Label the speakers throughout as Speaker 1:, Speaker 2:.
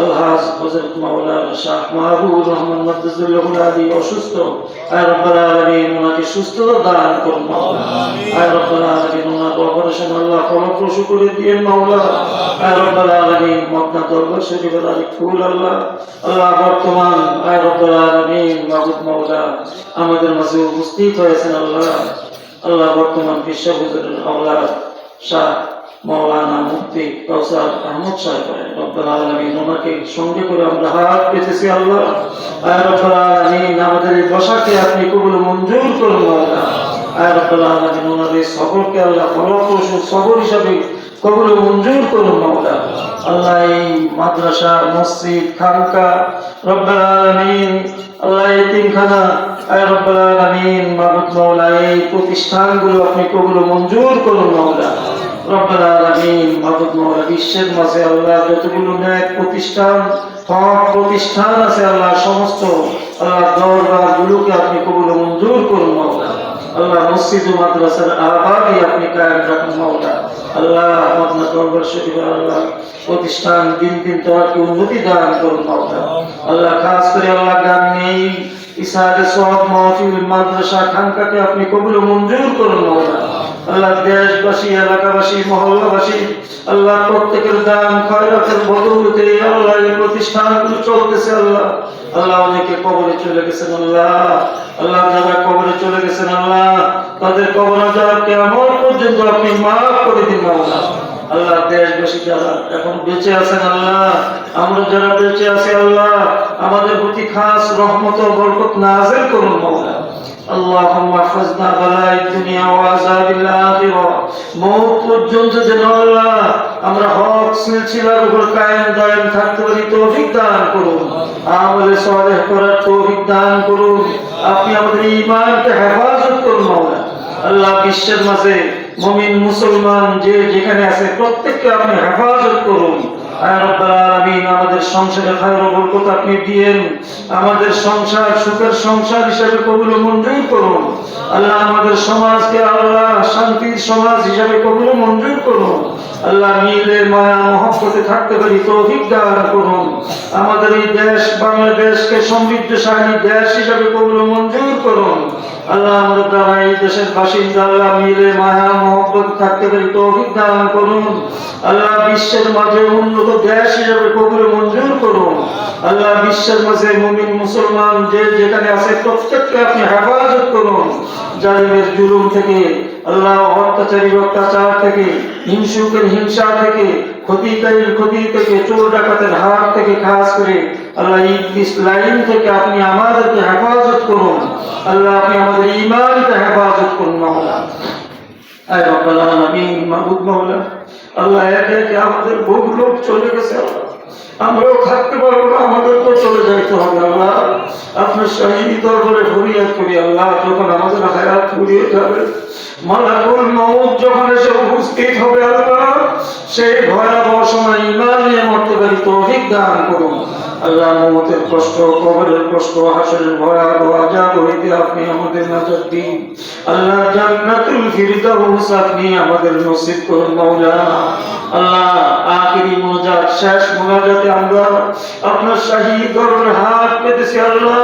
Speaker 1: আলহাজ হযরত মাওলানা শাহ মাহবুব রহমান আলী অসুস্থ। আয় রব্বাল আলামিন ওনাকে সুস্থতা দান করুন মাওলা আয় রব্বাল আলামিন ওনার অপারেশন আল্লাহ ফলপ্রসূ করে দিন মাওলা আয় রব্বাল আলামিন মদিনা দরবার শরীফের আলী ফুল আল্লাহ। আল্লাহ বর্তমান আয় রব্বাল আলামিন মাহবুব মাওলা আমাদের মাঝে উপস্থিত হয়েছেন আল্লাহ। আল্লাহ বর্তমান বিশ্ব হুজুরের আওলাদ শাহ মৌলানা মুফতি কৌসার আহমদ সাহেব রব্বাল ওনাকে সঙ্গে করে আমরা হাত পেতেছি আল্লাহ। রব্বাল আমাদের এই বসাকে আপনি কবুল মঞ্জুর করুন আয় রব্বাল এই আল্লাহ ফলপ্রসূ হিসাবে কবুল মঞ্জুর করুন আল্লাহ এই মাদ্রাসা, মসজিদ, খানকা, রব্বাল আলামিন, আল্লাহ এতিমখানা আয় রব্বাল আলামিন, মাবুদ মাওলা এই প্রতিষ্ঠানগুলো আপনি কবুল মঞ্জুর করুন মাওলা রব্বাল আলামিন বিশ্বের মাঝে আল্লাহ যতগুলো ন্যায় প্রতিষ্ঠান, হক প্রতিষ্ঠান আছে আল্লাহ সমস্ত আল্লাহ আপনি কবুল মঞ্জুর করুন মাওলা আল্লাহ মসজিদ ও মাদ্রাসার আপনি কায়েম রাখুন আল্লাহ মদিনা দরবার শরীফ আল্লাহ প্রতিষ্ঠান দিন দিন তোমাকে উন্নতি দান করুন মাওলা আল্লাহ, খাস করে আল্লাহ গান নেই। ইসাহাকে সব মাহফিল মাদ্রাসা খানকাকে আপনি কবুল মঞ্জুর করুন মাওলা আল্লাহ দেশবাসী, এলাকাবাসী, মহল্লাবাসী আল্লাহ প্রত্যেকের দান, খয়রাতের বদৌলতে আল্লাহ এই প্রতিষ্ঠানগুলো চলতেছে আল্লাহ। আল্লাহ অনেকে কবরে চলে গেছেন আল্লাহ। আল্লাহ যারা কবরে চলে গেছেন আল্লাহ, তাদের কবর আজাব কেমন পর্যন্ত আপনি মাফ করে দিন আল্লাহ। আল্লাহ দেশবাসী যারা এখন বেঁচে আছেন আল্লাহ, আমরা যারা বেঁচে আছি আল্লাহ আমাদের প্রতি খাস রহমত ও বরকত নাযিল করুন মাওলা اللهم احفظنا بلاء الدنيا وعذاب الآخرة মৌত পর্যন্ত যেন আল্লাহ আমরা হক সিলসিলার উপর কায়েম দায়েম থাকতে পারি তৌফিক দান করুন আমলে সালেহ করার তৌফিক দান করুন আপনি আমাদের ঈমানকে হেফাজত করুন মাওলা আল্লাহ বিশ্বের মাঝে মুমিন মুসলমান যে যেখানে আছে প্রত্যেককে আপনি হেফাজত করুন আয় রব্বাল আলামিন আমাদের সংসারে খায়ের বরকত আপনি দিয়েন। আমাদের সংসার সুখের সংসার হিসেবে কবুল মঞ্জুর করুন। আল্লাহ আমাদের সমাজকে আল্লাহ শান্তির সমাজ হিসাবে কবুল মঞ্জুর করুন। আল্লাহ মিলে মায়া, মহব্বতে থাকতে পারি, তৌফিক দান করুন আমাদের এই দেশ, বাংলাদেশকে সমৃদ্ধশালী দেশ হিসাবে কবুল মঞ্জুর করুন। আল্লাহ, আমরা দ্বারা এই দেশের বাসিন্দা, আল্লাহ মিলে মায়া, মহব্বত থাকতে পারি, তৌফিক দান করুন। আল্লাহ, বিশ্বের মাঝে উন্নত দেশ হিসাবে কবুল মঞ্জুর করুন। আল্লাহ, বিশ্বের মাঝে মুমিন, মুসলমান যে যেখানে আছে, প্রত্যেককে আপনি হেফাজত করুন। জালিমের জুলুম থেকে আল্লাহ অত্যাচারীর অত্যাচার থেকে, হিংসুকের হিংসা থেকে, ক্ষতিকারীর ক্ষতি থেকে, চোর ডাকাতের হাত থেকে খাস করে আল্লাহ ইবলিস লাইন থেকে আপনি আমাদেরকে হেফাজত করুন। আল্লাহ আপনি আমাদের ইমানকে হেফাজত করুন মাওলা আয় রব্বাল আলামিন মাহবুব মাওলা। আল্লাহ একে একে আমাদের বহু লোক চলে গেছে, আল্লাহ। আমরাও থাকতে পারব না, আমাদের তো চলে যাইতে হবে আল্লাহ। আপনার শাহী দরবারে ফরিয়াদ করি আল্লাহ, যখন আমাদের হায়াত ফুরিয়ে যাবে, মালাকুল মউত যখন এসে উপস্থিত হবে আল্লাহ, সেই ভয়াবহ সময় ইমান নিয়ে মরতে পারি তৌফিক দান করুন। আল্লাহ মমতের কষ্ট, কবরের কষ্ট, হাসরের ভয়াবহ আজাব হইতে আপনি আমাদের নাজাত দিন। আল্লাহ জান্নাতুল ফিরদাউস, আপনি আমাদের নসিব করুন, মাওলা। আল্লাহ আখিরি মোনাজাত শেষ মোনাজাতে আমরা আপনার শাহী দরবারে হাত পেতেছি, আল্লাহ।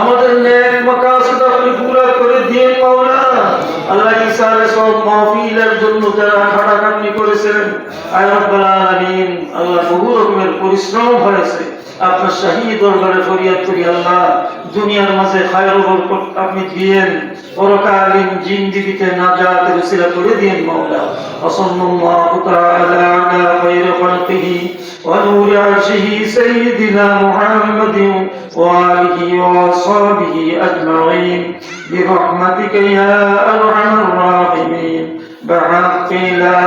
Speaker 1: আমাদের নেক মাকাসিদ আপনি পুরা করে দিন মাওলা। আল্লাহ ইসারে সব মাহফিলের জন্য যারা খাটাখাটনি করেছেন আয় রব্বাল আলামিন, আল্লাহ বহু রকমের পরিশ্রম হয়েছে আপনার শাহী দরবারে ফরিয়াদ করি আল্লাহ দুনিয়ার মাঝে খায়র বরকত আপনি দিয়েন পরকালীন জিন্দিগিতে নাজাতের উসিলা করে দিয়েন মাওলা ওয়াসাল্লাল্লাহু তাআলা আলা খায়রি খালকিহি ওয়া নূরি আরশিহি সাইয়্যিদিনা মুহাম্মাদিন ওয়া আলিহি ওয়া আসহাবিহি আজমাইন برحمتك يا أرحم الراحمين بحق لا